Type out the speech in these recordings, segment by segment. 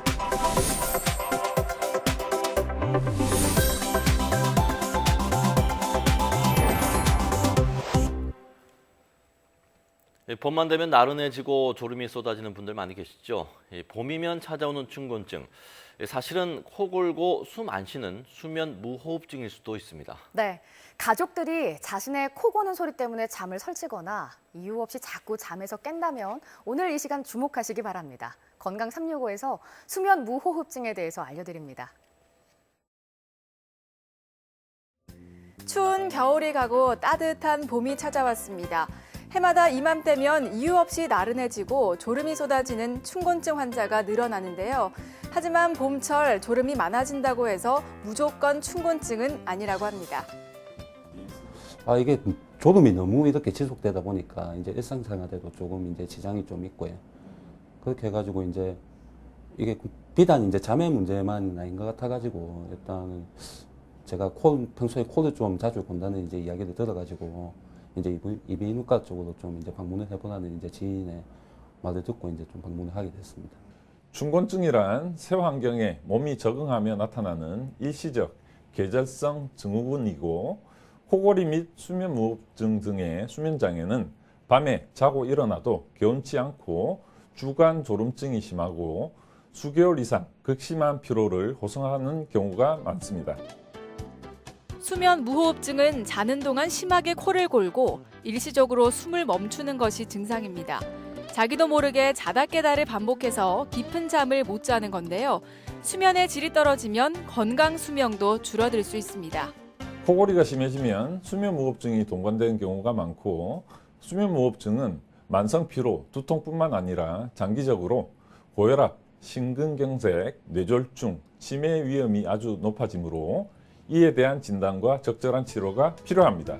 Thank you. 봄만 되면 나른해지고 졸음이 쏟아지는 분들 많이 계시죠. 예, 봄이면 찾아오는 춘곤증. 예, 사실은 코 골고 숨 안 쉬는 수면 무호흡증일 수도 있습니다. 네, 가족들이 자신의 코 고는 소리 때문에 잠을 설치거나 이유 없이 자꾸 잠에서 깬다면 오늘 이 시간 주목하시기 바랍니다. 건강 365에서 수면 무호흡증에 대해서 알려드립니다. 추운 겨울이 가고 따뜻한 봄이 찾아왔습니다. 해마다 이맘때면 이유 없이 나른해지고 졸음이 쏟아지는 춘곤증 환자가 늘어나는데요. 하지만 봄철 졸음이 많아진다고 해서 무조건 춘곤증은 아니라고 합니다. 아 이게 졸음이 너무 이렇게 지속되다 보니까 이제 일상생활에도 조금 이제 지장이 좀 있고요. 그렇게 해가지고 이제 이게 비단 이제 잠의 문제만 아닌 것 같아가지고 일단 제가 코 평소에 코를 좀 자주 곤다는 이제 이야기를 들어가지고 이제 이비- 이비인후과 쪽으로 좀 이제 방문을 해보라는 이제 지인의 말을 듣고 이제 좀 방문을 하게 됐습니다. 춘곤증이란 새 환경에 몸이 적응하며 나타나는 일시적 계절성 증후군이고 코골이 및 수면 무호흡증 등의 수면 장애는 밤에 자고 일어나도 개운치 않고 주간 졸음증이 심하고 수개월 이상 극심한 피로를 호소하는 경우가 많습니다. 수면 무호흡증은 자는 동안 심하게 코를 골고 일시적으로 숨을 멈추는 것이 증상입니다. 자기도 모르게 자다 깨다를 반복해서 깊은 잠을 못 자는 건데요. 수면의 질이 떨어지면 건강 수명도 줄어들 수 있습니다. 코골이가 심해지면 수면 무호흡증이 동반되는 경우가 많고 수면 무호흡증은 만성 피로, 두통뿐만 아니라 장기적으로 고혈압, 심근경색, 뇌졸중, 치매 위험이 아주 높아지므로 이에 대한 진단과 적절한 치료가 필요합니다.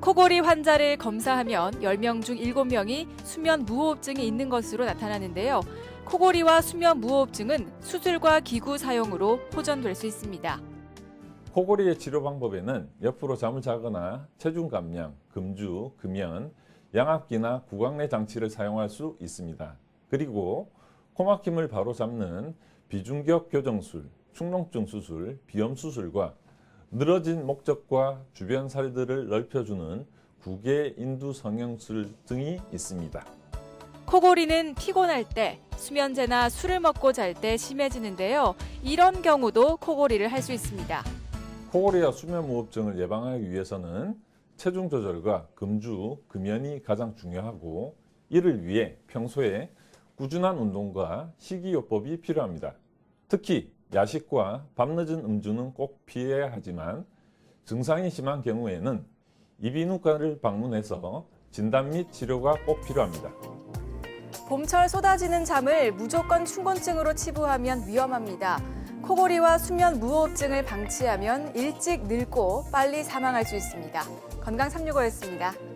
코골이 환자를 검사하면 10명 중 7명이 수면 무호흡증이 있는 것으로 나타나는데요. 코골이와 수면 무호흡증은 수술과 기구 사용으로 호전될 수 있습니다. 코골이의 치료 방법에는 옆으로 잠을 자거나 체중 감량, 금주, 금연, 양압기나 구강내 장치를 사용할 수 있습니다. 그리고 코막힘을 바로 잡는 비중격 교정술, 축농증 수술, 비염 수술과 늘어진 목적과 주변 살들을 넓혀주는 구개 인두 성형술 등이 있습니다. 코골이는 피곤할 때, 수면제나 술을 먹고 잘 때 심해지는데요. 이런 경우도 코골이를 할 수 있습니다. 코골이와 수면무호흡증을 예방하기 위해서는 체중 조절과 금주, 금연이 가장 중요하고 이를 위해 평소에 꾸준한 운동과 식이요법이 필요합니다. 특히 야식과 밤늦은 음주는 꼭 피해야 하지만 증상이 심한 경우에는 이비인후과를 방문해서 진단 및 치료가 꼭 필요합니다. 봄철 쏟아지는 잠을 무조건 춘곤증으로 치부하면 위험합니다. 코골이와 수면 무호흡증을 방치하면 일찍 늙고 빨리 사망할 수 있습니다. 건강 365였습니다.